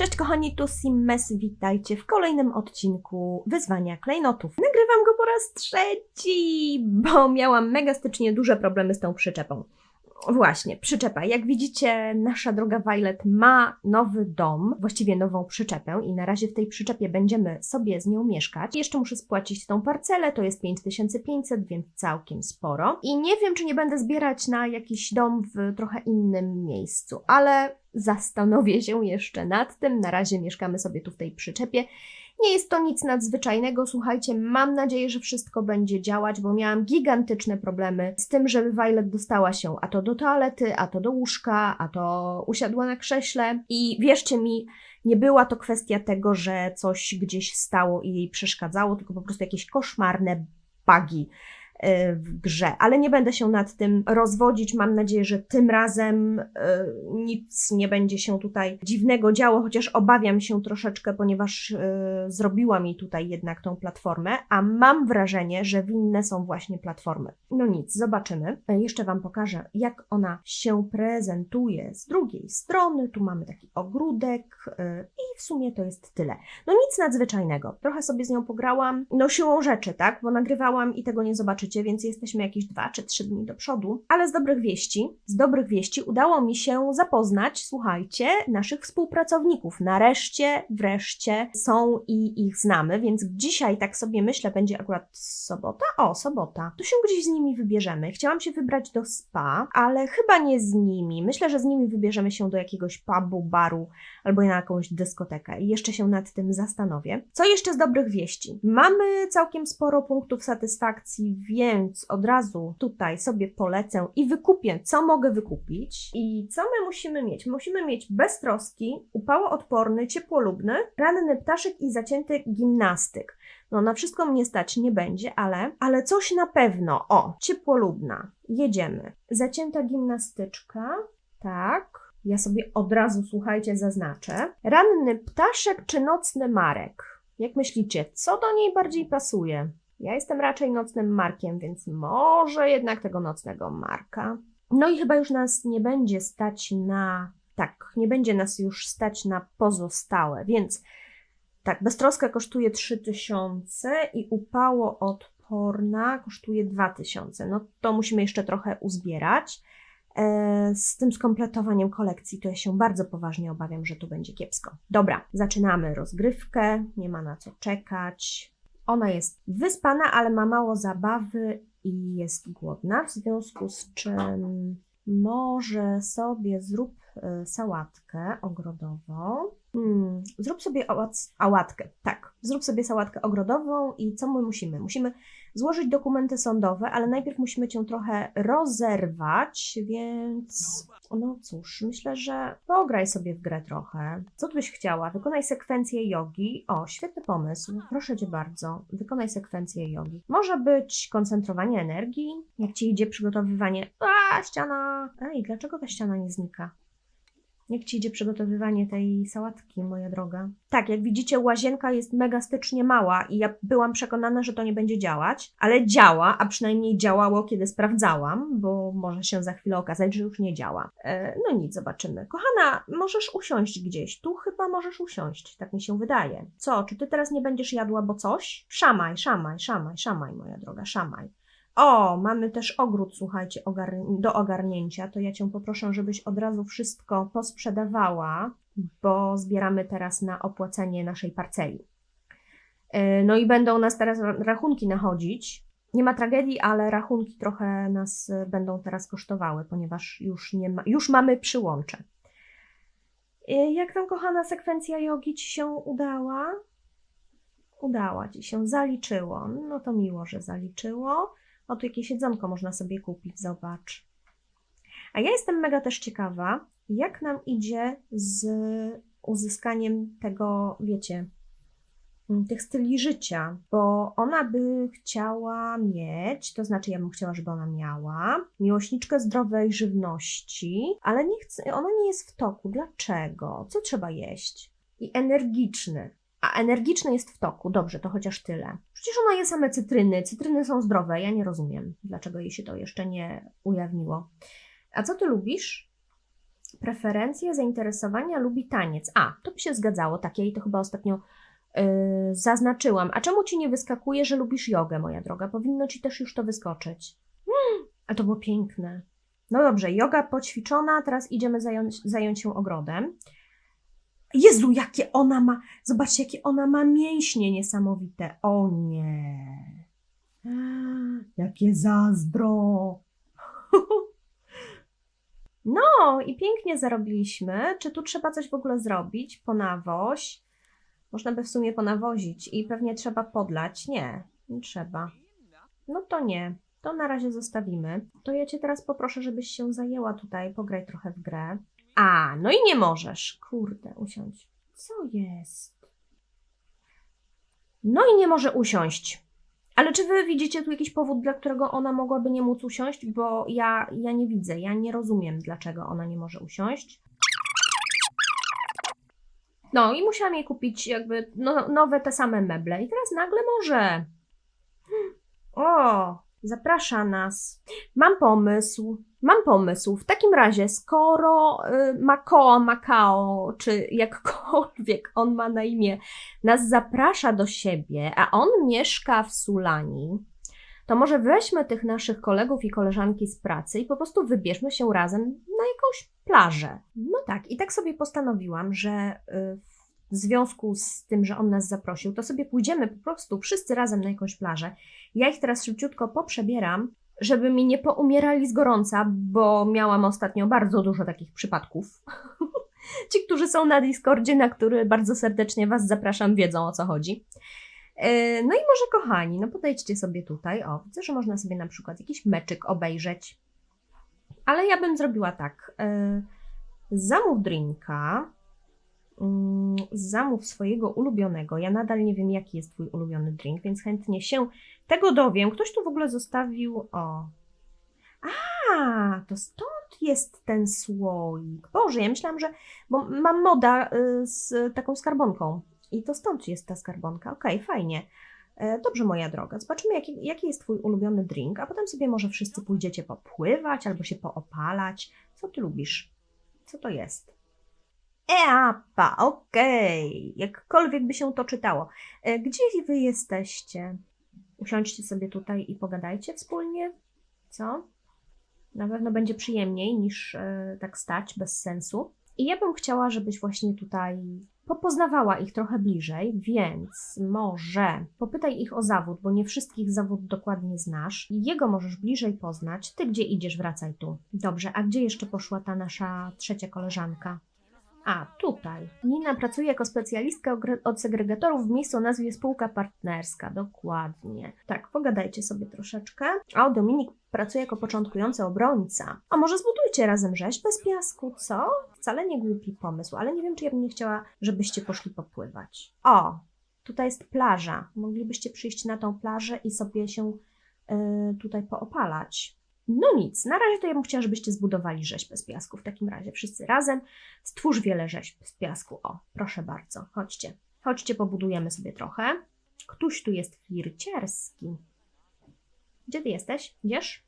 Cześć kochani, tu Simmes, witajcie w kolejnym odcinku Wyzwania Klejnotów. Nagrywam go po raz trzeci, bo miałam mega stycznie duże problemy z tą przyczepą. Właśnie, przyczepa. Jak widzicie, nasza droga Violet ma nowy dom, właściwie nową przyczepę i na razie w tej przyczepie będziemy sobie z nią mieszkać. Jeszcze muszę spłacić tą parcelę, to jest 5500, więc całkiem sporo. I nie wiem, czy nie będę zbierać na jakiś dom w trochę innym miejscu, ale zastanowię się jeszcze nad tym. Na razie mieszkamy sobie tu w tej przyczepie. Nie jest to nic nadzwyczajnego, słuchajcie, mam nadzieję, że wszystko będzie działać, bo miałam gigantyczne problemy z tym, żeby Violet dostała się a to do toalety, a to do łóżka, a to usiadła na krześle. I wierzcie mi, nie była to kwestia tego, że coś gdzieś stało i jej przeszkadzało, tylko po prostu jakieś koszmarne bugi w grze, ale nie będę się nad tym rozwodzić. Mam nadzieję, że tym razem y, nic nie będzie się tutaj dziwnego działo, chociaż obawiam się troszeczkę, ponieważ y, zrobiła mi tutaj jednak tą platformę, a mam wrażenie, że winne są właśnie platformy. No nic, zobaczymy. E, Jeszcze Wam pokażę, jak ona się prezentuje z drugiej strony. Tu mamy taki ogródek y, i w sumie to jest tyle. No nic nadzwyczajnego. Trochę sobie z nią pograłam. No siłą rzeczy, tak? Bo nagrywałam i tego nie zobaczycie, więc jesteśmy jakieś dwa czy trzy dni do przodu. Ale z dobrych wieści, z dobrych wieści udało mi się zapoznać, słuchajcie, naszych współpracowników. Nareszcie, wreszcie są i ich znamy, więc dzisiaj tak sobie myślę, będzie akurat sobota? O, sobota. To się gdzieś z nimi wybierzemy. Chciałam się wybrać do spa, ale chyba nie z nimi. Myślę, że z nimi wybierzemy się do jakiegoś pubu, baru albo na jakąś dyskotekę i jeszcze się nad tym zastanowię. Co jeszcze z dobrych wieści? Mamy całkiem sporo punktów satysfakcji, więc od razu tutaj sobie polecę i wykupię, co mogę wykupić. I co my musimy mieć? Musimy mieć beztroski, upałoodporny, ciepłolubny, ranny ptaszek i zacięty gimnastyk. No, na wszystko mnie stać nie będzie, ale, ale coś na pewno. O, ciepłolubna. Jedziemy. Zacięta gimnastyczka. Tak. Ja sobie od razu, słuchajcie, zaznaczę. Ranny ptaszek czy nocny marek? Jak myślicie, co do niej bardziej pasuje? Ja jestem raczej nocnym markiem, więc może jednak tego nocnego marka. No i chyba już nas nie będzie stać na. Tak, nie będzie nas już stać na pozostałe, więc tak, beztroska kosztuje 3000 i upało odporna kosztuje 2000. No to musimy jeszcze trochę uzbierać. E, Z tym skompletowaniem kolekcji to ja się bardzo poważnie obawiam, że tu będzie kiepsko. Dobra, zaczynamy rozgrywkę, nie ma na co czekać. Ona jest wyspana, ale ma mało zabawy i jest głodna, w związku z czym może sobie zrób e, sałatkę ogrodową. Hmm, zrób sobie ałatkę, tak. Zrób sobie sałatkę ogrodową i co my musimy? Musimy złożyć dokumenty sądowe, ale najpierw musimy cię trochę rozerwać, więc no cóż, myślę, że pograj sobie w grę trochę. Co tu byś chciała? Wykonaj sekwencję jogi. O, świetny pomysł. Proszę cię bardzo. Wykonaj sekwencję jogi. Może być koncentrowanie energii, jak ci idzie przygotowywanie. A, ściana! Ej, dlaczego ta ściana nie znika? Jak ci idzie przygotowywanie tej sałatki, moja droga? Tak, jak widzicie, łazienka jest mega stycznie mała i ja byłam przekonana, że to nie będzie działać, ale działa, a przynajmniej działało, kiedy sprawdzałam, bo może się za chwilę okazać, że już nie działa. E, no nic, zobaczymy. Kochana, możesz usiąść gdzieś. Tu chyba możesz usiąść, tak mi się wydaje. Co, czy ty teraz nie będziesz jadła, bo coś? Szamaj, szamaj, szamaj, szamaj, moja droga, szamaj. O, mamy też ogród, słuchajcie, do ogarnięcia. To ja cię poproszę, żebyś od razu wszystko posprzedawała, bo zbieramy teraz na opłacenie naszej parceli. Yy, No i będą nas teraz ra- rachunki nachodzić. Nie ma tragedii, ale rachunki trochę nas y, będą teraz kosztowały, ponieważ już, nie ma, już mamy przyłącze. Yy, Jak tam, kochana, sekwencja jogi ci się udała? Udała ci się, zaliczyło. No to miło, że zaliczyło. O, tu jakieś jedzonko można sobie kupić, zobacz. A ja jestem mega też ciekawa, jak nam idzie z uzyskaniem tego, wiecie, mm, tych styli życia, bo ona by chciała mieć, to znaczy ja bym chciała, żeby ona miała miłośniczkę zdrowej żywności, ale nie chce, ona nie jest w toku. Dlaczego? Co trzeba jeść? I energiczny. A energiczny jest w toku. Dobrze, to chociaż tyle. Przecież ona je same cytryny. Cytryny są zdrowe. Ja nie rozumiem, dlaczego jej się to jeszcze nie ujawniło. A co ty lubisz? Preferencje, zainteresowania, lubi taniec. A, to by się zgadzało, tak, ja jej to chyba ostatnio yy, zaznaczyłam. A czemu ci nie wyskakuje, że lubisz jogę, moja droga? Powinno ci też już to wyskoczyć. Hmm, a to było piękne. No dobrze, yoga poćwiczona, teraz idziemy zająć, zająć się ogrodem. Jezu, jakie ona ma, zobaczcie, jakie ona ma mięśnie niesamowite. O nie. Jakie zazdro. No i pięknie zarobiliśmy. Czy tu trzeba coś w ogóle zrobić? Ponawoź. Można by w sumie ponawozić i pewnie trzeba podlać. Nie, nie trzeba. No to nie. To na razie zostawimy. To ja cię teraz poproszę, żebyś się zajęła tutaj, pograj trochę w grę. A, no i nie możesz. Kurde, usiądź. Co jest? No i nie może usiąść. Ale czy wy widzicie tu jakiś powód, dla którego ona mogłaby nie móc usiąść? Bo ja, ja nie widzę, ja nie rozumiem, dlaczego ona nie może usiąść. No i musiałam jej kupić jakby no, nowe te same meble i teraz nagle może. O, zaprasza nas. Mam pomysł. Mam pomysł. W takim razie, skoro y, Makao, Makao, czy jakkolwiek on ma na imię, nas zaprasza do siebie, a on mieszka w Sulani, to może weźmy tych naszych kolegów i koleżanki z pracy i po prostu wybierzmy się razem na jakąś plażę. No tak, i tak sobie postanowiłam, że y, w związku z tym, że on nas zaprosił, to sobie pójdziemy po prostu wszyscy razem na jakąś plażę. Ja ich teraz szybciutko poprzebieram, żeby mi nie poumierali z gorąca, bo miałam ostatnio bardzo dużo takich przypadków. Ci, którzy są na Discordzie, na który bardzo serdecznie Was zapraszam, wiedzą o co chodzi. Yy, No i może kochani, no podejdźcie sobie tutaj. O, widzę, że można sobie na przykład jakiś meczyk obejrzeć. Ale ja bym zrobiła tak. yy, Zamów drinka. Mm, Zamów swojego ulubionego. Ja nadal nie wiem, jaki jest Twój ulubiony drink, więc chętnie się tego dowiem. Ktoś tu w ogóle zostawił. O. A, to stąd jest ten słoik. Boże, ja myślałam, że. Bo mam moda y, z taką skarbonką. I to stąd jest ta skarbonka. Okej, fajnie. E, Dobrze, moja droga. Zobaczymy, jaki, jaki jest Twój ulubiony drink, a potem sobie może wszyscy pójdziecie popływać albo się poopalać. Co Ty lubisz? Co to jest? Eapa, okej. Jakkolwiek by się to czytało. E, Gdzie Wy jesteście? Usiądźcie sobie tutaj i pogadajcie wspólnie. Co? Na pewno będzie przyjemniej niż e, tak stać bez sensu. I ja bym chciała, żebyś właśnie tutaj popoznawała ich trochę bliżej, więc może popytaj ich o zawód, bo nie wszystkich zawód dokładnie znasz. Jego możesz bliżej poznać. Ty gdzie idziesz, wracaj tu. Dobrze, a gdzie jeszcze poszła ta nasza trzecia koleżanka? A, tutaj. Nina pracuje jako specjalistka od segregatorów w miejscu o nazwie spółka partnerska. Dokładnie. Tak, pogadajcie sobie troszeczkę. A Dominik pracuje jako początkujący obrońca. A może zbudujcie razem rzeźbę z piasku, co? Wcale nie głupi pomysł, ale nie wiem, czy ja bym nie chciała, żebyście poszli popływać. O, tutaj jest plaża. Moglibyście przyjść na tą plażę i sobie się y, tutaj poopalać. No nic, na razie to ja bym chciała, żebyście zbudowali rzeźbę z piasku. W takim razie wszyscy razem stwórz wiele rzeźb z piasku. O, proszę bardzo, chodźcie. Chodźcie, pobudujemy sobie trochę. Któś tu jest flircierski. Gdzie ty jesteś? Idziesz?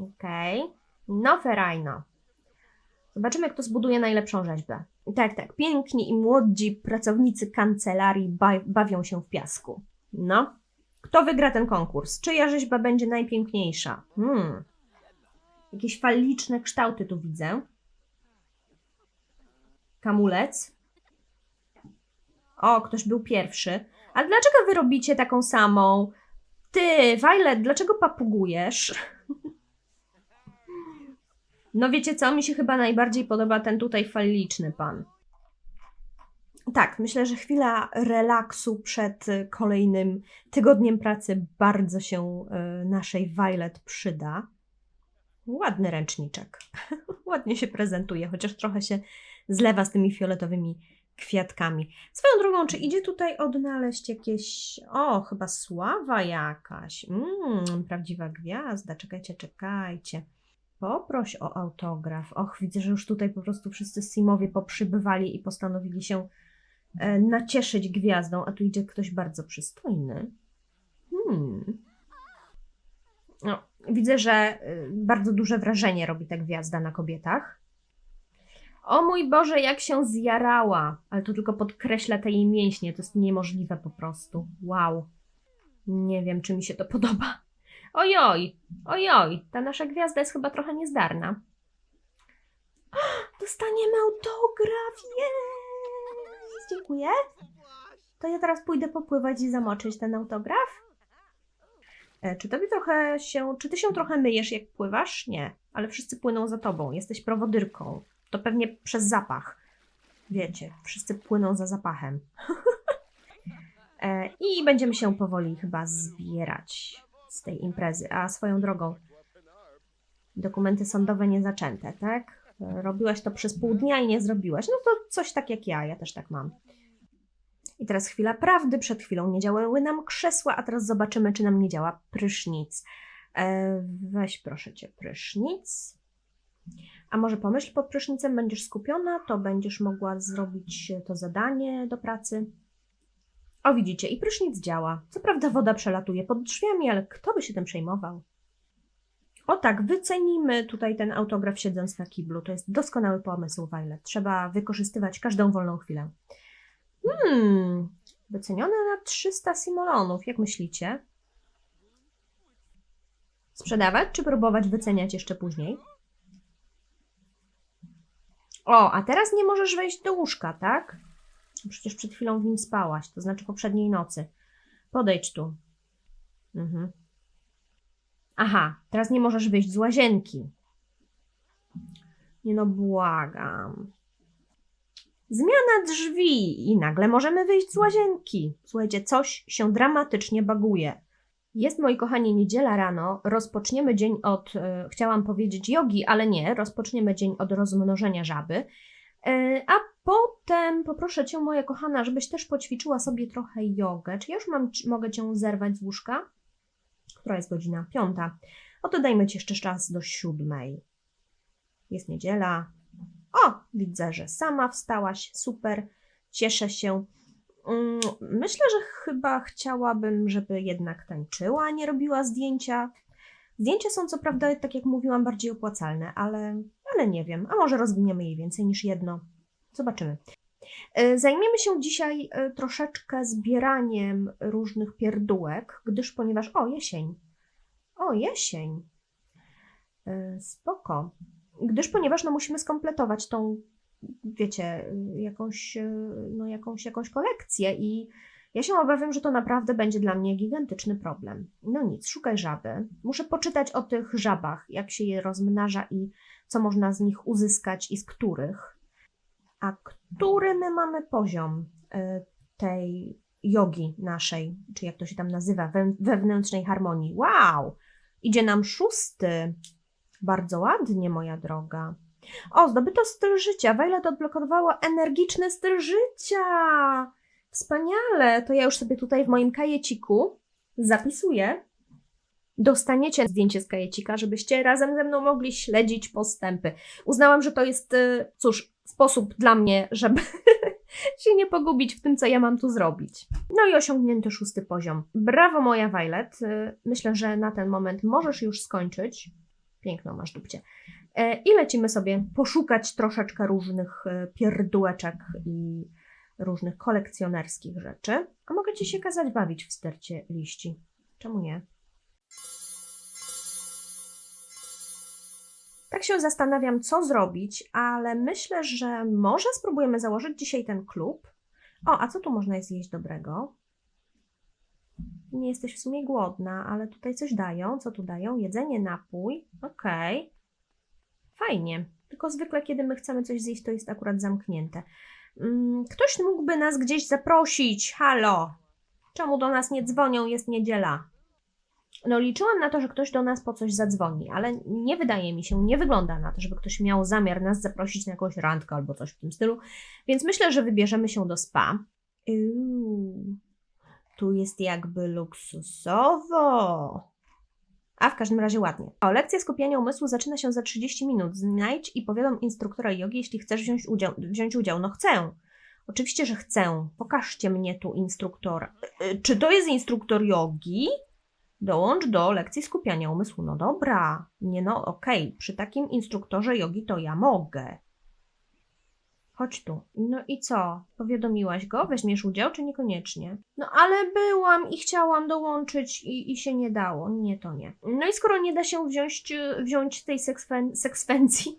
Okej. No, ferajno. Zobaczymy, kto zbuduje najlepszą rzeźbę. Tak, tak. Piękni i młodzi pracownicy kancelarii ba- bawią się w piasku. No. Kto wygra ten konkurs? Czyja rzeźba będzie najpiękniejsza? Hmm. Jakieś faliczne kształty tu widzę. Kamulec. O, ktoś był pierwszy. A dlaczego wy robicie taką samą? Ty, Violet, dlaczego papugujesz? No wiecie co, mi się chyba najbardziej podoba ten tutaj faliczny pan. Tak, myślę, że chwila relaksu przed y, kolejnym tygodniem pracy bardzo się y, naszej Violet przyda. Ładny ręczniczek. Ładnie się prezentuje, chociaż trochę się zlewa z tymi fioletowymi kwiatkami. Swoją drogą, czy idzie tutaj odnaleźć jakieś. O, chyba sława jakaś. Mm, prawdziwa gwiazda. Czekajcie, czekajcie. Poproś o autograf. Och, widzę, że już tutaj po prostu wszyscy Simowie poprzybywali i postanowili się nacieszyć gwiazdą, a tu idzie ktoś bardzo przystojny. Hmm. No, widzę, że y, bardzo duże wrażenie robi ta gwiazda na kobietach. O mój Boże, jak się zjarała! Ale to tylko podkreśla te jej mięśnie. To jest niemożliwe po prostu. Wow. Nie wiem, czy mi się to podoba. Ojoj, ojoj, ta nasza gwiazda jest chyba trochę niezdarna. Dostaniemy autograf! Dziękuję. To ja teraz pójdę popływać i zamoczyć ten autograf. E, Czy tobie trochę się, czy ty się trochę myjesz jak pływasz? Nie, ale wszyscy płyną za tobą. Jesteś prowodyrką. To pewnie przez zapach. Wiecie, wszyscy płyną za zapachem. E, I będziemy się powoli chyba zbierać z tej imprezy. A swoją drogą, dokumenty sądowe nie zaczęte, tak? Robiłaś to przez pół dnia i nie zrobiłaś. No to coś tak jak ja, ja też tak mam. I teraz chwila prawdy. Przed chwilą nie działały nam krzesła, a teraz zobaczymy, czy nam nie działa prysznic. E, weź proszę cię prysznic. A może pomyśl pod prysznicem, będziesz skupiona, to będziesz mogła zrobić to zadanie do pracy. O, widzicie, i prysznic działa. Co prawda woda przelatuje pod drzwiami, ale kto by się tym przejmował? O tak, wycenimy tutaj ten autograf siedząc na kiblu. To jest doskonały pomysł, Violet. Trzeba wykorzystywać każdą wolną chwilę. Hmm, wycenione na 300 simolonów. Jak myślicie? Sprzedawać czy próbować wyceniać jeszcze później? O, a teraz nie możesz wejść do łóżka, tak? Przecież przed chwilą w nim spałaś, to znaczy poprzedniej nocy. Podejdź tu. Mhm. Aha, teraz nie możesz wyjść z łazienki. Nie no, błagam. Zmiana drzwi i nagle możemy wyjść z łazienki. Słuchajcie, coś się dramatycznie baguje. Jest, moi kochani, niedziela rano. Rozpoczniemy dzień od, e, chciałam powiedzieć jogi, ale nie. Rozpoczniemy dzień od rozmnożenia żaby. E, a potem poproszę Cię, moja kochana, żebyś też poćwiczyła sobie trochę jogę. Czy ja już mam, mogę Cię zerwać z łóżka? Która jest godzina? Piąta. Oto dajmy Ci jeszcze czas do siódmej. Jest niedziela. O, widzę, że sama wstałaś. Super. Cieszę się. Mm, Myślę, że chyba chciałabym, żeby jednak tańczyła, a nie robiła zdjęcia. Zdjęcia są co prawda, tak jak mówiłam, bardziej opłacalne, ale, ale nie wiem. A może rozwiniemy jej więcej niż jedno. Zobaczymy. E, Zajmiemy się dzisiaj e, troszeczkę zbieraniem różnych pierdółek, gdyż ponieważ. O, jesień. O, jesień. E, Spoko. Gdyż ponieważ no, musimy skompletować tą, wiecie, jakąś, no, jakąś, jakąś kolekcję i ja się obawiam, że to naprawdę będzie dla mnie gigantyczny problem. No nic, szukaj żaby. Muszę poczytać o tych żabach, jak się je rozmnaża i co można z nich uzyskać i z których. A który my mamy poziom y, tej jogi naszej, czy jak to się tam nazywa, we, wewnętrznej harmonii? Wow! Idzie nam szósty. Bardzo ładnie, moja droga. O, zdobyto styl życia. Violet odblokowała energiczny styl życia. Wspaniale. To ja już sobie tutaj w moim kajeciku zapisuję. Dostaniecie zdjęcie z kajecika, żebyście razem ze mną mogli śledzić postępy. Uznałam, że to jest, y, cóż, sposób dla mnie, żeby się nie pogubić w tym, co ja mam tu zrobić. No i osiągnięty szósty poziom. Brawo, moja Violet. Y, Myślę, że na ten moment możesz już skończyć. Piękną masz dupcie. E, I lecimy sobie poszukać troszeczkę różnych e, pierdółeczek i różnych kolekcjonerskich rzeczy. A mogę Ci się kazać bawić w stercie liści. Czemu nie? Tak się zastanawiam, co zrobić, ale myślę, że może spróbujemy założyć dzisiaj ten klub. O, a co tu można jest jeść dobrego? Nie jesteś w sumie głodna, ale tutaj coś dają. Co tu dają? Jedzenie, napój. Okej. Fajnie. Tylko zwykle, kiedy my chcemy coś zjeść, to jest akurat zamknięte. Mm, Ktoś mógłby nas gdzieś zaprosić. Halo! Czemu do nas nie dzwonią? Jest niedziela. No, liczyłam na to, że ktoś do nas po coś zadzwoni, ale nie wydaje mi się, nie wygląda na to, żeby ktoś miał zamiar nas zaprosić na jakąś randkę albo coś w tym stylu, więc myślę, że wybierzemy się do spa. Uuu, tu jest jakby luksusowo. A w każdym razie ładnie. O, lekcja skupiania umysłu zaczyna się za 30 minut. Znajdź i powiadom instruktora jogi, jeśli chcesz wziąć udział. Wziąć udział. No chcę. Oczywiście, że chcę. Pokażcie mnie tu instruktora. Y, Czy to jest instruktor jogi? Dołącz do lekcji skupiania umysłu. No dobra, nie no, okej, przy takim instruktorze jogi to ja mogę. Chodź tu. No i co? Powiadomiłaś go? Weźmiesz udział, czy niekoniecznie? No ale byłam i chciałam dołączyć i, i się nie dało. Nie, to nie. No i skoro nie da się wziąć, wziąć tej sekswen- sekwencji,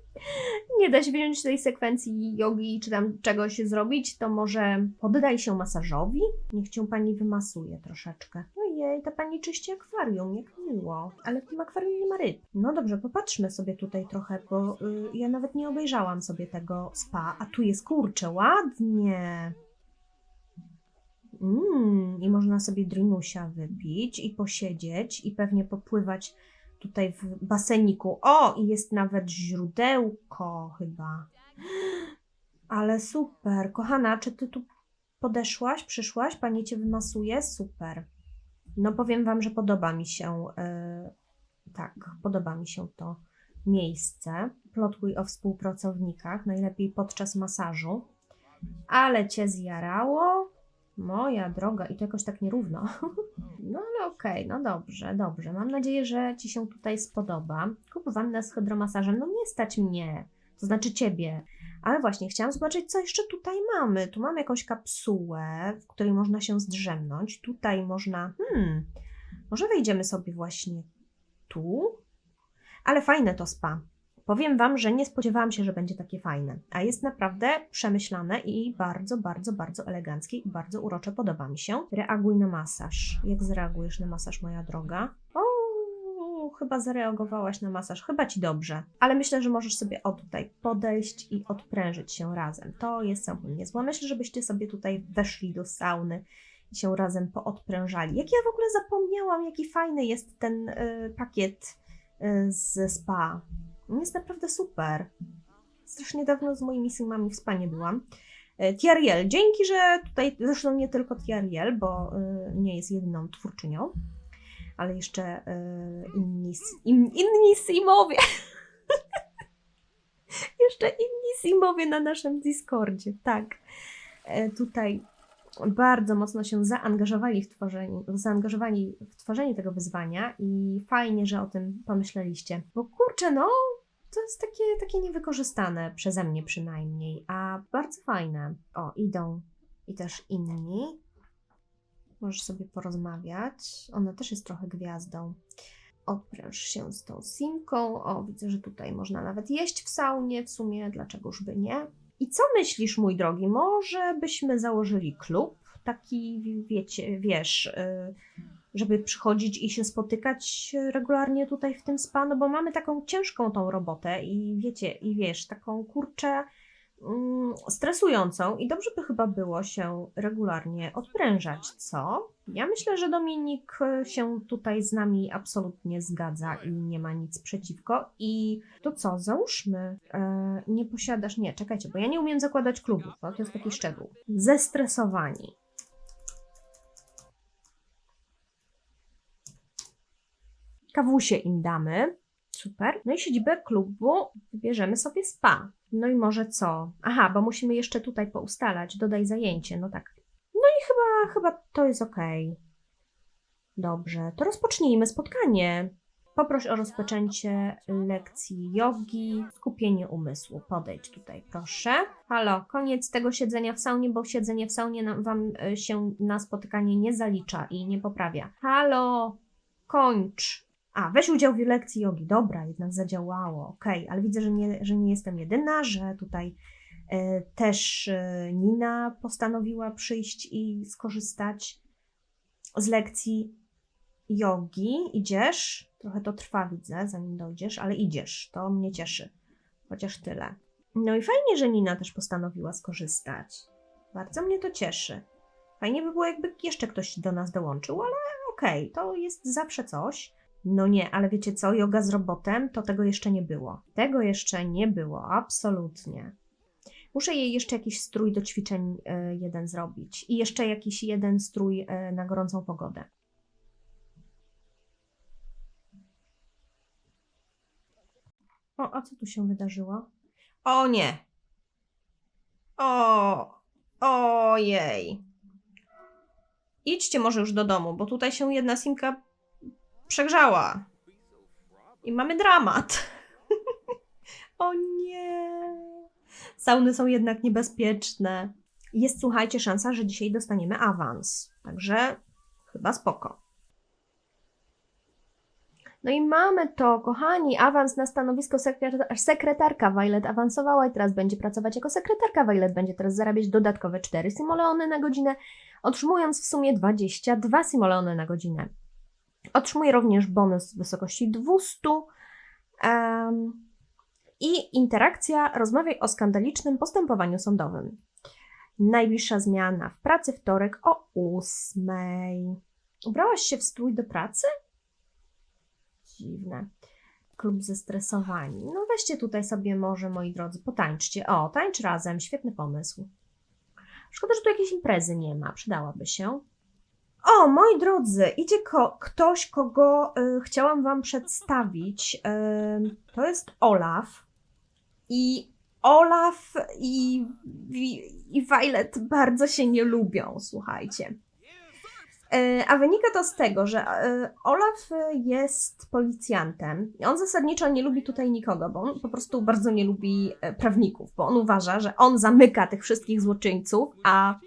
nie da się wziąć tej sekwencji jogi czy tam czegoś zrobić, to może poddaj się masażowi? Niech cię pani wymasuje troszeczkę. Ojej, ta pani czyści akwarium, jak miło. Ale w tym akwarium nie ma ryb. No dobrze, popatrzmy sobie tutaj trochę, bo y, ja nawet nie obejrzałam sobie tego spa. A tu jest kurczę, ładnie. Mmm, i można sobie drinusia wypić i posiedzieć i pewnie popływać tutaj w baseniku. O, i jest nawet źródełko chyba. Ale super. Kochana, czy ty tu podeszłaś, przyszłaś? Pani cię wymasuje? Super. No powiem wam, że podoba mi się, yy, tak, podoba mi się to miejsce. Plotkuj o współpracownikach, najlepiej podczas masażu. Ale cię zjarało? Moja droga, i to jakoś tak nierówno. No ale okej, no dobrze, dobrze. Mam nadzieję, że Ci się tutaj spodoba. Kup wannę z hydromasażem. No nie stać mnie, to znaczy Ciebie. Ale właśnie, chciałam zobaczyć, co jeszcze tutaj mamy. Tu mamy jakąś kapsułę, w której można się zdrzemnąć. Tutaj można... Hmm, może wejdziemy sobie właśnie tu? Ale fajne to spa. Powiem Wam, że nie spodziewałam się, że będzie takie fajne, a jest naprawdę przemyślane i bardzo, bardzo, bardzo eleganckie i bardzo urocze. Podoba mi się. Reaguj na masaż. Jak zareagujesz na masaż, moja droga? Chyba zareagowałaś na masaż. Chyba Ci dobrze. Ale myślę, że możesz sobie o tutaj podejść i odprężyć się razem. To jest całkiem niezła myśl, żebyście sobie tutaj weszli do sauny i się razem poodprężali. Jak ja w ogóle zapomniałam, jaki fajny jest ten y, pakiet y, ze spa. Jest naprawdę super. Strasznie dawno z moimi synami w spanie byłam. E, Tiariel, dzięki, że tutaj, zresztą nie tylko Tiariel, bo y, nie jest jedyną twórczynią, ale jeszcze y, inni, in, inni simowie. jeszcze inni simowie na naszym Discordzie, tak. E, tutaj bardzo mocno się zaangażowali w tworzenie, zaangażowali w tworzenie tego wyzwania i fajnie, że o tym pomyśleliście. Bo kurczę, no, to jest takie, takie niewykorzystane przeze mnie przynajmniej, a bardzo fajne. O, idą i też inni. Możesz sobie porozmawiać. Ona też jest trochę gwiazdą. Odpręż się z tą simką. O, widzę, że tutaj można nawet jeść w saunie. W sumie, dlaczegoż by nie? I co myślisz, mój drogi? Może byśmy założyli klub? Taki, wiecie, wiesz, yy, żeby przychodzić i się spotykać regularnie tutaj w tym spa, no bo mamy taką ciężką tą robotę i wiecie, i wiesz, taką kurczę stresującą i dobrze by chyba było się regularnie odprężać, co? Ja myślę, że Dominik się tutaj z nami absolutnie zgadza i nie ma nic przeciwko. I to co, załóżmy, e, nie posiadasz, nie, czekajcie, bo ja nie umiem zakładać klubów, to jest taki szczegół. Zestresowani. Kawusie im damy. Super. No i siedzibę klubu wybierzemy sobie spa. No i może co? Aha, bo musimy jeszcze tutaj poustalać. Dodaj zajęcie. No tak. No i chyba, chyba to jest ok. Dobrze, to rozpocznijmy spotkanie. Poproś o rozpoczęcie lekcji jogi, skupienie umysłu. Podejdź tutaj, proszę. Halo, koniec tego siedzenia w saunie, bo siedzenie w saunie Wam y, się na spotykanie nie zalicza i nie poprawia. Halo, kończ. A, weź udział w lekcji jogi. Dobra, jednak zadziałało. Okay, ale widzę, że nie, że nie jestem jedyna, że tutaj e, też e, Nina postanowiła przyjść i skorzystać z lekcji jogi. Idziesz? Trochę to trwa, widzę, zanim dojdziesz, ale idziesz. To mnie cieszy. Chociaż tyle. No i fajnie, że Nina też postanowiła skorzystać. Bardzo mnie to cieszy. Fajnie by było, jakby jeszcze ktoś do nas dołączył, ale okej, okay, to jest zawsze coś. No nie, ale wiecie co, yoga z robotem, to tego jeszcze nie było. Tego jeszcze nie było, absolutnie. Muszę jej jeszcze jakiś strój do ćwiczeń y, jeden zrobić i jeszcze jakiś jeden strój y, na gorącą pogodę. O, a co tu się wydarzyło? O nie! O! Ojej! Idźcie może już do domu, bo tutaj się jedna simka przegrzała. I mamy dramat. o nie. Sauny są jednak niebezpieczne. Jest, słuchajcie, szansa, że dzisiaj dostaniemy awans. Także chyba spoko. No i mamy to, kochani, awans na stanowisko sekretar- sekretarka. Violet awansowała i teraz będzie pracować jako sekretarka. Violet będzie teraz zarabiać dodatkowe 4 simoleony na godzinę, otrzymując w sumie 22 simoleony na godzinę. Otrzymuje również bonus w wysokości 200. em, I interakcja rozmawiaj o skandalicznym postępowaniu sądowym. Najbliższa zmiana w pracy wtorek o 8. Ubrałaś się w strój do pracy? Dziwne. Klub zestresowani. No weźcie tutaj sobie może, moi drodzy, potańczcie. O, tańcz razem, świetny pomysł. Szkoda, że tu jakiejś imprezy nie ma, przydałaby się. O, moi drodzy, idzie ko- ktoś, kogo y, chciałam Wam przedstawić. Y, to jest Olaf. I Olaf i, i, i Violet bardzo się nie lubią, słuchajcie. E, A wynika to z tego, że e, Olaf jest policjantem on zasadniczo nie lubi tutaj nikogo, bo on po prostu bardzo nie lubi e, prawników, bo on uważa, że on zamyka tych wszystkich złoczyńców, a,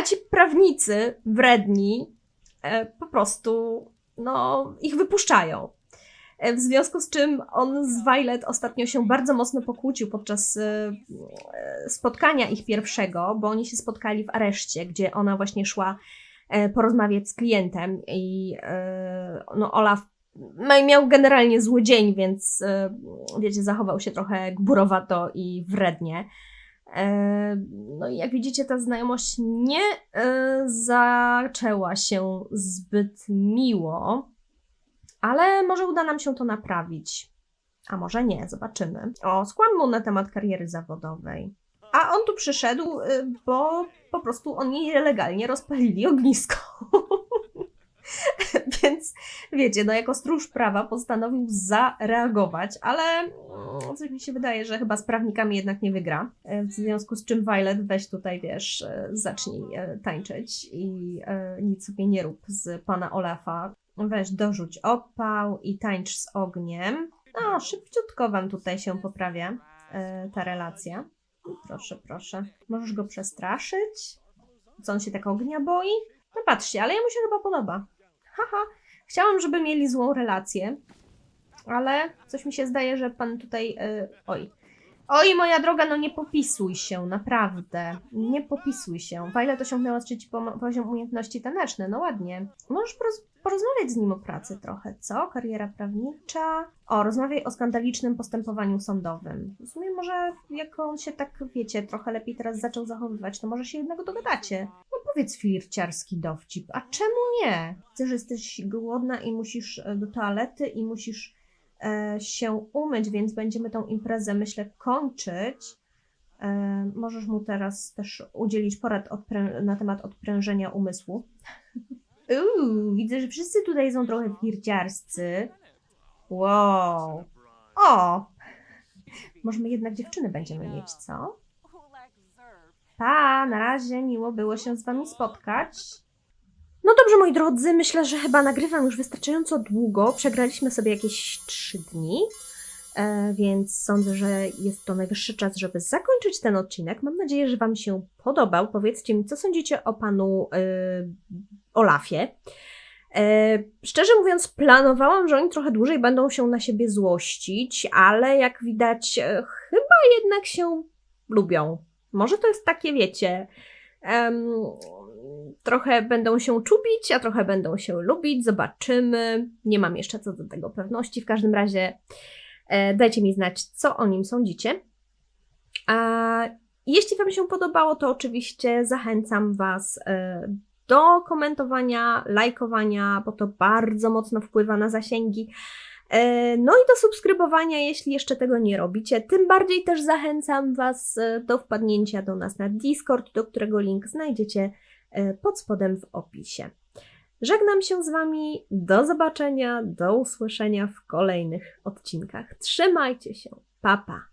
a ci prawnicy wredni e, po prostu no, ich wypuszczają. E, W związku z czym on z Violet ostatnio się bardzo mocno pokłócił podczas e, spotkania ich pierwszego, bo oni się spotkali w areszcie, gdzie ona właśnie szła porozmawiać z klientem i no Olaf no, miał generalnie zły dzień, więc wiecie, zachował się trochę gburowato i wrednie. E, No i jak widzicie, ta znajomość nie e, zaczęła się zbyt miło, ale może uda nam się to naprawić. A może nie, zobaczymy. O, skłam mu na temat kariery zawodowej. A on tu przyszedł, y, bo po prostu oni legalnie rozpalili ognisko. Więc wiecie, no jako stróż prawa postanowił zareagować, ale mm, coś mi się wydaje, że chyba z prawnikami jednak nie wygra. E, W związku z czym Violet weź tutaj, wiesz, e, zacznij e, tańczyć i nic sobie nie rób z pana Olafa. Weź dorzuć opał i tańcz z ogniem. No, szybciutko wam tutaj się poprawia ta relacja. Proszę, proszę. Możesz go przestraszyć? Co on się tak ognia boi? No patrzcie, ale jemu się chyba podoba. Haha, chciałam, żeby mieli złą relację, ale coś mi się zdaje, że pan tutaj. y, oj. Oj, moja droga, no nie popisuj się, naprawdę. Nie popisuj się. Violet osiągnęła trzeci poziom umiejętności taneczne, no ładnie. Możesz poroz- porozmawiać z nim o pracy trochę, co? Kariera prawnicza. O, rozmawiaj o skandalicznym postępowaniu sądowym. W sumie może, jak on się tak, wiecie, trochę lepiej teraz zaczął zachowywać, to może się jednego dogadacie. No powiedz flirciarski dowcip, a czemu nie? Chcesz, że jesteś głodna i musisz e, do toalety i musisz e, się umyć, więc będziemy tą imprezę, myślę, kończyć. E, możesz mu teraz też udzielić porad na temat odprężenia umysłu. Uuu, widzę, że wszyscy tutaj są trochę flirciarscy. Wow. O! Może my jednak dziewczyny będziemy mieć, co? Pa, na razie miło było się z wami spotkać. No dobrze, moi drodzy, myślę, że chyba nagrywam już wystarczająco długo. Przegraliśmy sobie jakieś trzy dni, e, więc sądzę, że jest to najwyższy czas, żeby zakończyć ten odcinek. Mam nadzieję, że Wam się podobał. Powiedzcie mi, co sądzicie o panu e, Olafie. E, szczerze mówiąc, planowałam, że oni trochę dłużej będą się na siebie złościć, ale jak widać, chyba jednak się lubią. Może to jest takie, wiecie, em, trochę będą się czubić, a trochę będą się lubić. Zobaczymy. Nie mam jeszcze co do tego pewności. W każdym razie e, dajcie mi znać, co o nim sądzicie. A jeśli Wam się podobało, to oczywiście zachęcam Was e, do komentowania, lajkowania, bo to bardzo mocno wpływa na zasięgi. E, No i do subskrybowania, jeśli jeszcze tego nie robicie. Tym bardziej też zachęcam Was e, do wpadnięcia do nas na Discord, do którego link znajdziecie e, pod spodem w opisie. Żegnam się z Wami. Do zobaczenia, do usłyszenia w kolejnych odcinkach. Trzymajcie się. Pa, pa.